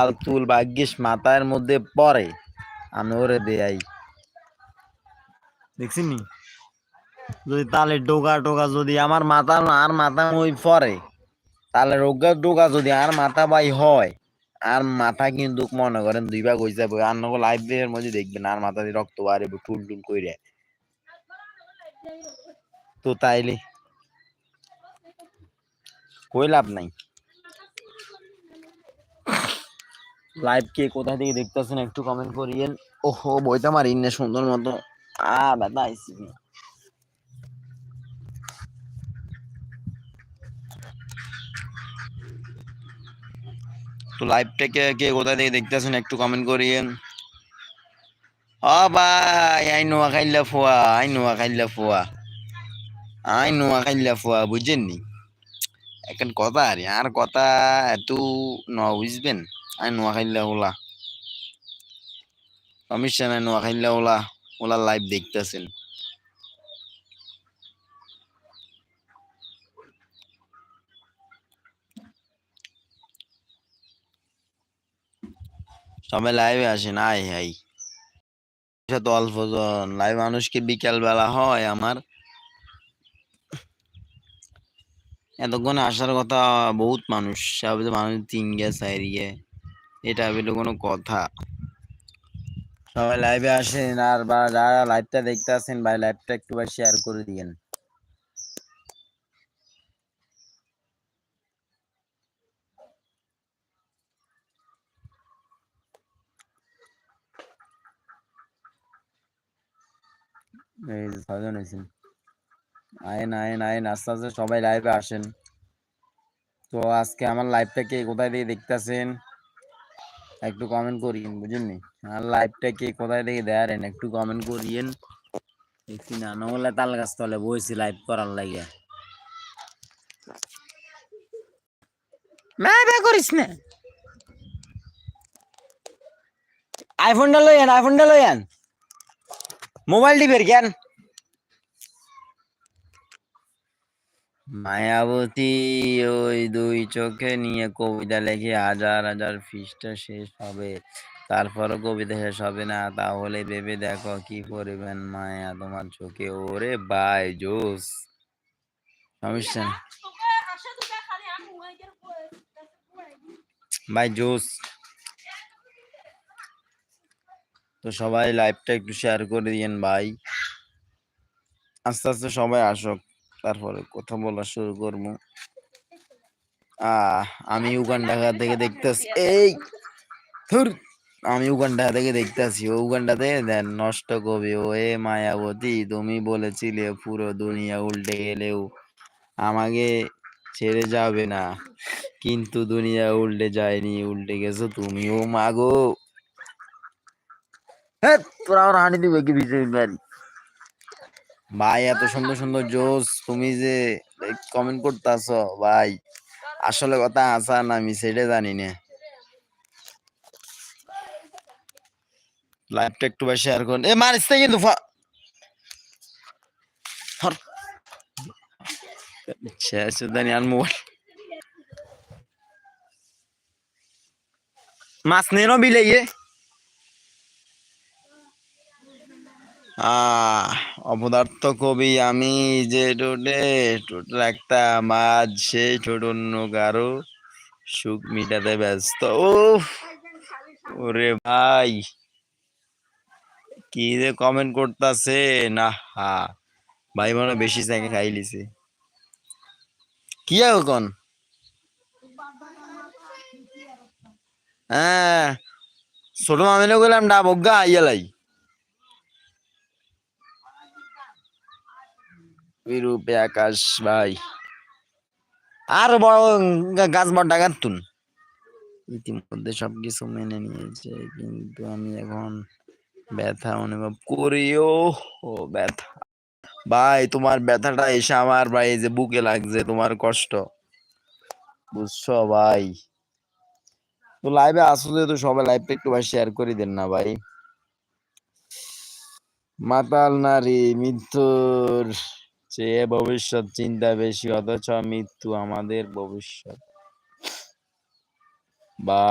আলতুল ভাগ্যিস মাথার মধ্যে পড়ে। আমি ওরে দেয়াই। দেখছিনি যদি তালে ডোকা টোকা যদি আমার মাথা, আর মাথা ওই পরে তাহলে রোগা ডোকা যদি আর মাথা বাই হয়, আর মাথা কিন্তু মনে করেন দুই ভাগ হয়ে যাবে আর লাইভ এর মধ্যে দেখবেন আর মাথা দিয়ে রক্ত বাড়ে টুল টুল কইরে। তো তাইলে, কই লাভ নাই? লাইভ কে কোথা থেকে দেখতেছেন একটু কমেন্ট করিয়েন। ওহো বইটা মারি না সুন্দর মতো। আ ব্যথা আইসি তো লাইভটাকে কে কোথা থেকে দেখতেছেন একটু কমেন্ট করিয়েন। ও ভাই আই নোয়া খাইলা ফুয়া আই নোয়া খাইলা ফুয়া। আই নোয়া খাইলা ফুয়া বুঝছেন নি এখন কথা আর আর কথা এত ন বুঝবেন? আই নোয়া খাইলা ওলা সমস্যা নাই নোয়া খাইলা ওলা ওলা লাইভ দেখতেছেন সবাই লাইভে আসেন আয় হাই তো অল্প জন। লাইভ মানুষকে বিকেল বেলা হয় আমার? এতক্ষণে আসার কথা বহুত মানুষ। সব মানুষ তিন গে চার গে এটা বেলো কোনো কথা। সবাই লাইভে আসেন আর বা যারা লাইভটা দেখতে আসেন, ভাই লাইভটা একটু ভাই শেয়ার করে দিয়েন। এই ছজন হয়েছেন। আয়েন আয়েন আয়েন আস্তে আস্তে সবাই লাইভে আসেন। তো আজকে আমার লাইভটা কে কোথায় থেকে দেখতেছেন একটু কমেন্ট করিয়েন বুঝেননি আর লাইভটা কে কোথায় থেকে দেয়ারেন একটু কমেন্ট করিয়েন। দেখছি না, নহলে তাল গাছ তলে বইছি লাইভ করার লাগে ম্যাবে করিস না। আইফোনটা লইয়েন আইফোনটা লইয়েন। মোবাইল টিপের কেন মায়াবতী ওই দুই চোখে নিয়ে কবিতা লেখে হাজার হাজার পৃষ্ঠা শেষ হবে। তারপরও কবিতা শেষ হবে না। তাহলে ভেবে দেখো কি করবেন মায়া তোমার চোখে। ওরে বাই, জোস। সমস্যা। ভাই জোস। তো সবাই লাইভটা একটু শেয়ার করে দিয়েন, ভাই। আস্তে আস্তে সবাই আসুক। তারপরে কথা বলা শুরু করব। আহ, আমি উগান্ডা থেকে দেখতেছি। এই, ধুর, আমি উগান্ডা থেকে দেখতেছি। উগান্ডাতে, দেন নষ্ট কবি ও এ মায়াবতী, তুমি বলেছিলে পুরো দুনিয়া উল্টে গেলেও আমাকে ছেড়ে যাবে না। কিন্তু দুনিয়া উল্টে যায়নি, উল্টে গেছো তুমিও, মাগো। হ্যাঁ তোরা হানি দিবে কি বিষয় বাড়ি? ভাই, এত সুন্দর সুন্দর জোস তুমি যে কমেন্ট করতেছ, ভাই। আসলে কথা আসা না, আমি সেটা জানি না। লাইভটা একটু বেশি শেয়ার করুন। এ, মারিস কিন্তু জানি আর মোবাইল। মাছ নেনো বিলে গিয়ে। আহ। অপদার্থ কবি আমি যে টোটে টোটাল একটা মাছ, সেই ছোট অন্য কারও সুখ মিটাতে ব্যস্ত। ও ওরে ভাই, কি যে কমেন্ট করতেছে, না হা, ভাই মনে বেশি চাকে খাই লিছে। কি এখন হ্যাঁ ছোট মামিনে গেলাম ডা বজ্ঞা আইয়ালাই বিরূপে আকাশ ভাই। আর বড় গাছ বড় ডাকাত তুন। ইতিমধ্যে সবকিছু মেনে নিয়েছে, কিন্তু আমি এখন ব্যথা অনুভব করিও ও ব্যথা। ভাই, তোমার ব্যথাটা এসে আমার ভাই যে বুকে লাগছে, তোমার কষ্ট। বুঝছ ভাই? তো লাইভে আসলে তো সবাই লাইভটা একটু ভাই শেয়ার করে দেন না ভাই। মাতাল নারী, মৃত্যুর চেয়ে ভবিষ্যৎ চিন্তা বেশি অথচ মৃত্যু আমাদের ভবিষ্যৎ। বা